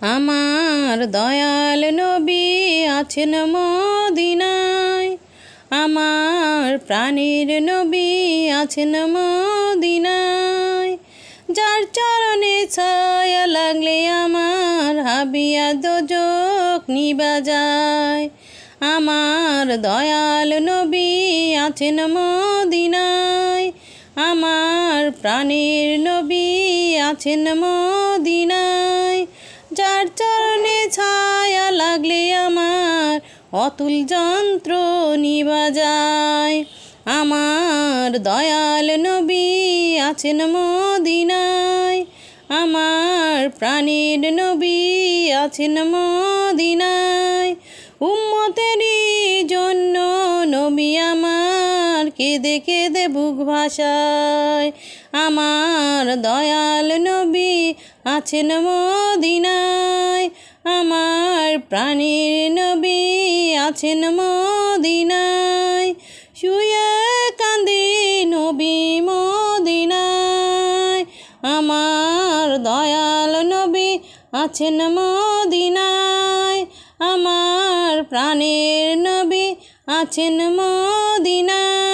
আমার দয়াল নবী আছেন মদিনায়। আমার প্রাণীর নবী আছেন মদিনায়। যার চরণে ছায়া লাগলে আমার হাবিয়া দোজক নিবা যায়। আমার দয়াল নবী আছেন মদিনায়। আমার প্রাণের নবী আছেন মদিনায়। যার চরণে ছায়া লাগলে আমার অতুল যন্ত্র নিবা যায় আমার দয়াল নবী আছেন মদিনায়। আমার প্রাণীর নবী আছেন মদিনায়। উম্মতেরই কেঁদে কেঁদে বুক ভাষায়? আমার দয়াল নবী আছেন মদিনায়। আমার প্রাণীর নবী আছেন মদিনায়। শুয়ে কান্দি নবী মদিনায়। আমার দয়াল নবী আছেন মদিনায়। আমার প্রাণের নবী আছেন মদিনায়।